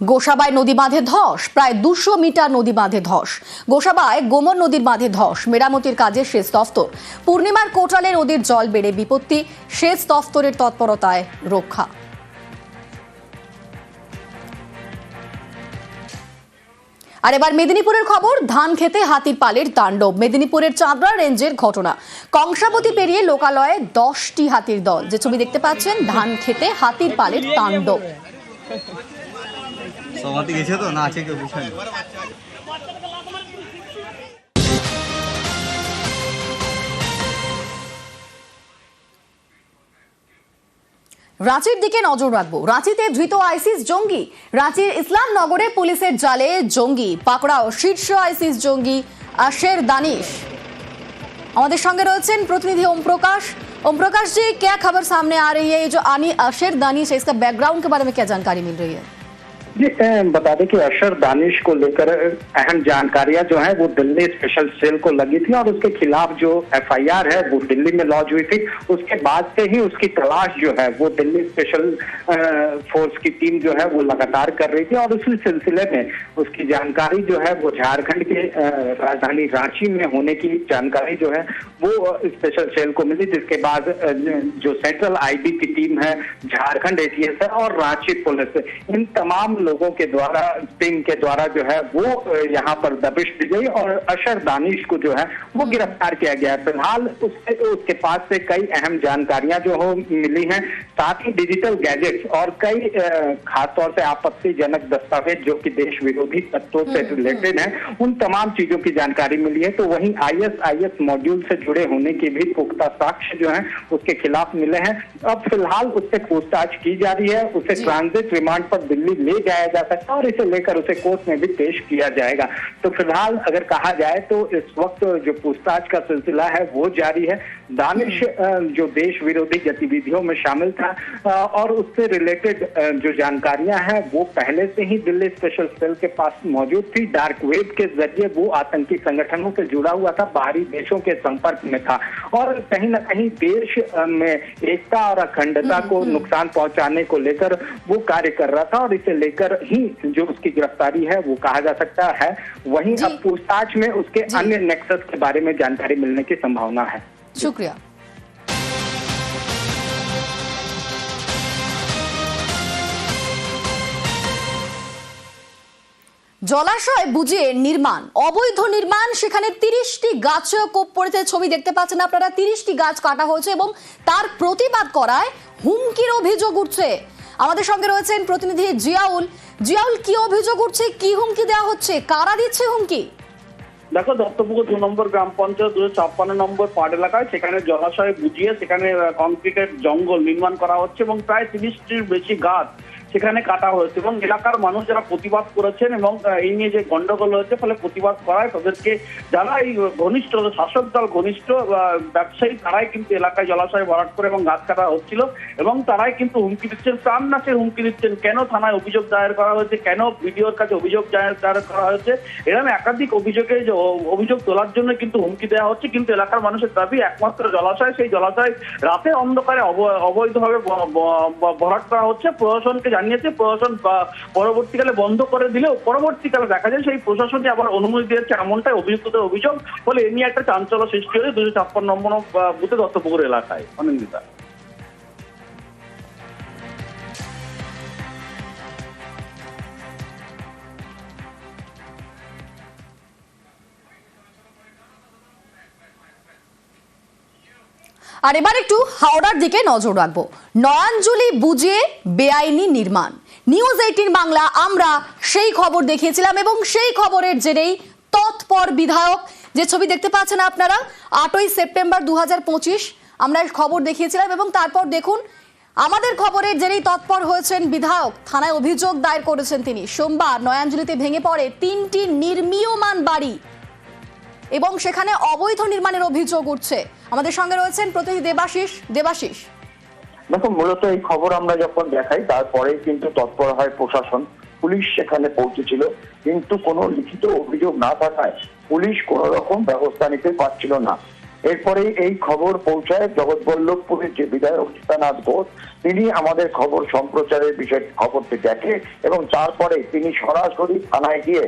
গোসাবায় নদী বাঁধে ধস, প্রায় দুশো মিটার নদী বাঁধে ধস। গোসাবায় গোমর নদীর বাঁধে ধস, মেরামতির কাজে সেচ দফতর। পূর্ণিমার কোটালে নদীর জল বেড়ে বিপত্তি, সেচ দফতরের তৎপরতায় রক্ষা। আর এবার মেদিনীপুরের খবর, ধান খেতে হাতির পালের তাণ্ডব। মেদিনীপুরের চাঁদরা রেঞ্জের ঘটনা। কংসাবতী পেরিয়ে লোকালয়ে দশটি হাতির দল। যে ছবি দেখতে পাচ্ছেন, ধান খেতে হাতির পালের তাণ্ডব। সমাতে গেছে তো না আছে কেউ বুঝানি রাঁচির দিকে নজর রাখবো রাঁচিতে ধৃত আইসিস জঙ্গি রাঁচির ইসলাম নগরে পুলিশের জালে জঙ্গি পাকড়াও শীর্ষ আইসিস জঙ্গি আশের দানিশ हमारे संगे रही प्रतिनिधि ओम प्रकाश ओम प्रकाश जी क्या खबर सामने आ रही है ये जो आनी अशर दानिश है इसका बैकग्राउंड के बारे में क्या जानकारी मिल रही है जी बता दें कि अशर दानिश को लेकर अहम जानकारियाँ जो है, वो दिल्ली स्पेशल सेल को लगी थी और उसके खिलाफ जो एफआईआर है, वो दिल्ली में लॉन्च हुई थी। उसके बाद से ही उसकी तलाश जो है, वो दिल्ली स्पेशल फोर्स की टीम जो है, वो लगातार कर रही थी और उसी सिलसिले में उसकी जानकारी जो है, वो झारखंड के राजधानी रांची में होने की जानकारी जो है, वो स्पेशल सेल को मिली, जिसके बाद जो सेंट्रल आईबी की टीम है, झारखंड एटीएस है और रांची पुलिस। इन तमाम लोगों के द्वारा टीम के द्वारा जो है वो यहाँ पर दबिश दी गई और अशर दानिश को जो है वो गिरफ़्तार किया गया है। फ़िलहाल उससे उसके पास से कई अहम जानकारियाँ जो हो मिली हैं साथ ही डिजिटल गैजेट्स और कई खासतौर से आपत्तिजनक दस्तावेज़ जो कि देश विरोधी तत्वों से रिलेटेड हैं उन तमाम चीज़ों की जानकारी मिली है। तो वहीं आईएसआईएस मॉड्यूल से जुड़े होने की भी पुख्ता साक्ष्य जो है उसके खिलाफ मिले हैं। अब फ़िलहाल उससे पूछताछ की जा रही है। उसे ट्रांजिट रिमांड पर दिल्ली ले जाया जा सकता है और इसे लेकर उसे कोर्ट में भी पेश किया जाएगा। तो फ़िलहाल अगर कहा जाए तो इस वक्त जो पूछताछ का सिलसिला है वो जारी है। दानिश जो देश विरोधी गतिविधियों में शामिल था और उससे रिलेटेड जो जानकारियाँ हैं वो पहले से ही दिल्ली स्पेशल सेल के पास मौजूद थी। डार्क वेब के ज़रिए वो आतंकी संगठनों से जुड़ा हुआ था बाहरी देशों के संपर्क में था। और कहीं ना कहीं देश में एकता और अखंडता को नुकसान पहुँचाने को लेकर वो कार्य कर रहा था और इसे लेकर ही जो उसकी गिरफ्तारी है वो कहा जा सकता है वहीं जी। अब पूछताछ में उसके जी। अन्य नेक्सस के बारे में जानकारी मिलने की संभावना है शुक्रिया জলাশয় বুঝিয়ে নির্মাণ অবৈধ নির্মাণ সেখানে তিরিশটি গাছেও কোপ পড়েছে ছবি দেখতে পাচ্ছেন আপনারা তিরিশটি গাছ কাটা হয়েছে এবং তার প্রতিবাদ করায় হুমকির অভিযোগ উঠছে আমাদের সঙ্গে রয়েছেন প্রতিনিধি জিয়াউল। জিয়াউল, কি অভিযোগ উঠছে? কি হুমকি দেওয়া হচ্ছে? কারা দিচ্ছে হুমকি? দেখো, দত্তপুকুর দু নম্বর গ্রাম পঞ্চায়েত দুশো ছাপ্পান্ন নম্বর পাট এলাকায় সেখানে জলাশয় বুঝিয়ে সেখানে কংক্রিটের জঙ্গল নির্মাণ করা হচ্ছে এবং প্রায় তিরিশটির বেশি গাছ সেখানে কাটা হয়েছে এবং এলাকার মানুষ যারা প্রতিবাদ করেছেন এবং এই নিয়ে যে গন্ডগোল হয়েছে, ফলে প্রতিবাদ করায় তাদেরকে যারা এই ঘনিষ্ঠ শাসক দল ঘনিষ্ঠ ব্যবসায়ী, তারাই কিন্তু এলাকায় জলাশয় ভরাট করে এবং গাছ কাটা হচ্ছিল এবং তারাই কিন্তু হুমকি দিচ্ছেন। প্রাণ নাশের হুমকি দিচ্ছেন। কেন থানায় অভিযোগ দায়ের করা হয়েছে? কেন ভিডিওর কাছে অভিযোগ দায়ের করা হয়েছে? এরকম একাধিক অভিযোগে অভিযোগ তোলার জন্য কিন্তু হুমকি দেওয়া হচ্ছে। কিন্তু এলাকার মানুষের দাবি একমাত্র জলাশয়, সেই জলাশয় রাতে অন্ধকারে অব- অবৈধভাবে ভরাট করা হচ্ছে। প্রশাসনকে জানিয়েছে, প্রশাসন পরবর্তীকালে বন্ধ করে দিলেও পরবর্তীকালে দেখা যায় সেই প্রশাসনটি আবার অনুমতি দিয়েছে এমনটাই অভিযুক্তদের অভিযোগ। ফলে এ নিয়ে একটা চাঞ্চল্য সৃষ্টি হয়েছে দুশো ছাপ্পান্ন নম্বর বুথে দত্তপুকুর এলাকায়। অনিন্দিতা। আর এবার একটু হাওড়ার দিকে নজর রাখব। নয়াঞ্জলি বুঝিয়ে বেআইনি নির্মাণ। নিউজ এইটিন বাংলা, আমরা সেই খবর দেখিয়েছিলাম এবং সেই খবরের জেরেই তৎপর বিধায়ক, যে ছবি দেখতে পাচ্ছেন আপনারা, আটই সেপ্টেম্বর দু হাজার পঁচিশ, আমরা খবর দেখিয়েছিলাম এবং তারপর দেখুন, আমাদের খবরের জেরেই তৎপর হয়েছেন বিধায়ক। থানায় অভিযোগ দায়ের করেছেন তিনি। সোমবার নয়াঞ্জলিতে ভেঙে পড়ে তিনটি নির্মীয়মান বাড়ি এবং সেখানে অবৈধ নির্মাণের অভিযোগ উঠছে। আমাদের সঙ্গে রয়েছেন প্রতিনিধি দেবাশিস। দেবাশিস। দেখো মূলত এই খবর আমরা যখন দেখাই তারপরে কিন্তু তৎপর হয় প্রশাসন। পুলিশ সেখানে পৌঁছেছিল, কিন্তু কোনো লিখিত অভিযোগ না থাকায় পুলিশ কোন রকম ব্যবস্থা নিতে পারছিল না। এরপরে এই খবর পৌঁছায় জগৎবল্লভপুরের যে বিধায়ক সীতানাথ ঘোষ, তিনি আমাদের খবর সম্প্রচারের বিষয় খবরটি দেখে এবং তারপরে তিনি সরাসরি থানায় গিয়ে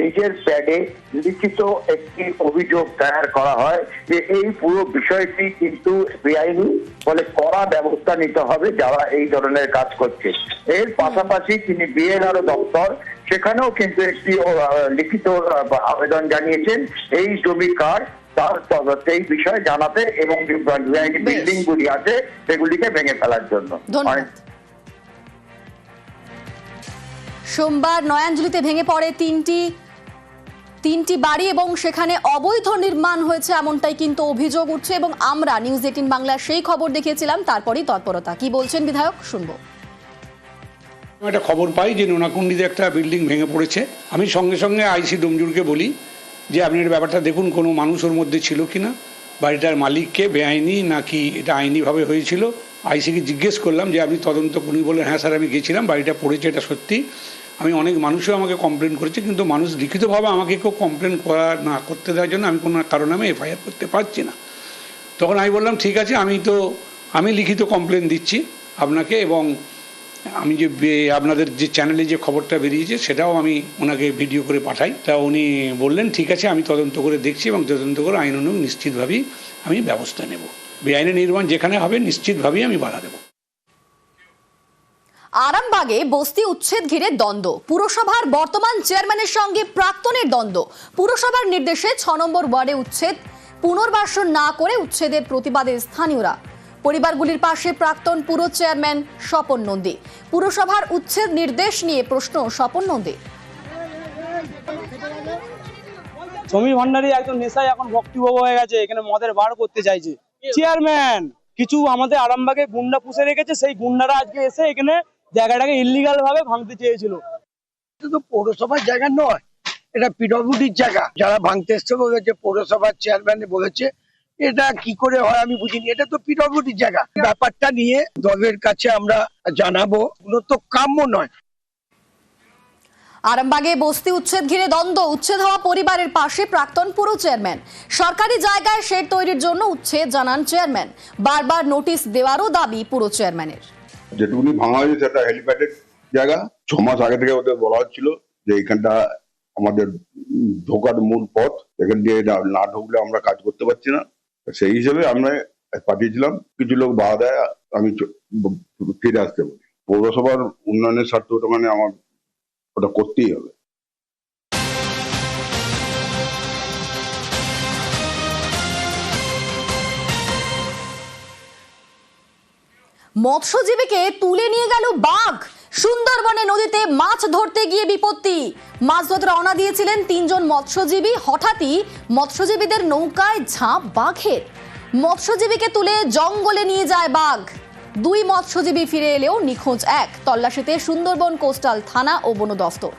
নিজের প্যাডে লিখিত একটি অভিযোগ দায়ের করা হয় যে এই পুরো বিষয়টি কিন্তু বেআইনি ফলে কড়া ব্যবস্থা নিতে হবে যারা এই ধরনের কাজ করছে। এর পাশাপাশি তিনি বিএলআরও দপ্তর, সেখানেও কিন্তু একটি লিখিত আবেদন জানিয়েছেন, এই জমি কার তার এই বিষয়ে জানাতে এবং। বিল্ডিং গুলি আছে সেগুলিকে ভেঙে ফেলার জন্য। সোমবার নয়াঞ্জলিতে ভেঙে পড়ে তিনটি তিনটি বাড়ি এবং সেখানে অবৈধ নির্মাণ হয়েছে এমনটাই কিন্তু অভিযোগ উঠছে এবং আমরা নিউজ এইটিন বাংলার সেই খবর দেখিয়েছিলাম তারপরেই তৎপরতা। কি বলছেন বিধায়ক? শুনব। একটা খবর পাই যে নোনাকুন্ডিতে একটা বিল্ডিং ভেঙে পড়েছে। আমি সঙ্গে সঙ্গে আইসি ডোমজুরকে বলি যে আপনি এর ব্যাপারটা দেখুন, কোনো মানুষ ওর মধ্যে ছিল কি না বাড়িটার মালিককে বেআইনি নাকি এটা আইনিভাবে হয়েছিল? আইসিকে জিজ্ঞেস করলাম যে আপনি তদন্ত উনি বললেন হ্যাঁ স্যার, আমি গেছিলাম, বাড়িটা পড়েছে এটা সত্যি। আমি অনেক মানুষও আমাকে কমপ্লেন করেছে, কিন্তু মানুষ লিখিতভাবে আমাকে কেউ কমপ্লেন করা, না করতে দেওয়ার জন্য আমি কোনো কারণে আমি এফআইআর করতে পারছি না। তখন আমি বললাম, ঠিক আছে, আমি তো, আমি লিখিত কমপ্লেন দিচ্ছি আপনাকে এবং আমি যে আপনাদের যে চ্যানেলে যে খবরটা বেরিয়েছে, সেটাও আমি ওনাকে ভিডিও করে পাঠাই। তা উনি বললেন, ঠিক আছে, আমি তদন্ত করে দেখছি এবং তদন্ত করে আইন অনুযায়ী নিশ্চিতভাবেই আমি ব্যবস্থা নেব। বেআইনি নির্মাণ যেখানে হবে, নিশ্চিতভাবেই আমি বাধা দেবো। আরামবাগে বস্তি উচ্ছেদ ঘিরে দ্বন্দ্ব। পুরসভার বর্তমান চেয়ারম্যানের সঙ্গে প্রাক্তনের দ্বন্দ্ব। পুরসভার নির্দেশে ছ নম্বর ওয়ার্ডে উচ্ছেদ, পুনর্বাসন না করে উচ্ছেদের প্রতিবাদে স্থানীয়রা। পরিবারগুলির পাশে প্রাক্তন পুর চেয়ারম্যান স্বপন নন্দী। পুরসভার উচ্ছেদ নির্দেশ নিয়ে প্রশ্ন স্বপন নন্দী সমীর ভান্ডারী একজন নেশায় এখন ভক্তিভব হয়ে গেছে এখানে মদের বার করতে চাইছে। চেয়ারম্যান কিছু আমাদের আরামবাগে গুন্ডা পুষে রেখেছে সেই গুন্ডারা আজকে এসে এখানে জায়গাটাকে ইলিগাল ভাবে ভাঙতে চেয়েছিল। এটা তো পৌরসভার জায়গা নয় এটা পিডব্লিউডির জায়গা। যারা ভাঙতে এসছে বলেছে পৌরসভার চেয়ারম্যান বলেছে এটা কি করে হয় আমি বুঝিনি। এটা তো পিডব্লিউডির জায়গা। ব্যাপারটা নিয়ে দলের কাছে আমরা জানাব। এগুলো তো কাম্য নয়। আরামবাগে বস্তি উচ্ছেদ ঘিরে দ্বন্দ্ব। উচ্ছেদ হওয়া পরিবারের পাশে প্রাক্তন পুরো চেয়ারম্যান। সরকারি জায়গায় শেড তৈরির জন্য উচ্ছেদ জানান চেয়ারম্যান। বারবার নোটিশ দেওয়ারও দাবি পুরো চেয়ারম্যানের। যেটুকুনি ভাঙা হয়েছে সেটা হেলিপ্যাডের জায়গা। ছ মাস আগে থেকে ওদের বলা হচ্ছিল যে এখানটা আমাদের ঢোকার মূল পথ। এখান দিয়ে না- না ঢুকলে আমরা কাজ করতে পারছি না। সেই হিসেবে আমরা পাঠিয়েছিলাম, কিছু লোক বাধা দেয়, আমি ফিরে আসতে বলি পৌরসভার উন্নয়নের স্বার্থে ওটা মানে আমার, ওটা করতেই হবে। মৎস্যজীবীকে তুলে নিয়ে গেল বাঘ। সুন্দরবনে নদীতে মাছ ধরতে গিয়ে বিপত্তি। মাছ ধরতে রওনা দিয়েছিলেন তিনজন মৎস্যজীবী। হঠাৎই মৎস্যজীবীদের নৌকায় ঝাঁপ, বাঘের। মৎস্যজীবীকে তুলে জঙ্গলে নিয়ে যায় বাঘ। দুই মৎস্যজীবী ফিরে এলেও নিখোঁজ এক। তল্লাশিতে সুন্দরবন কোস্টাল থানা ও বন দফতর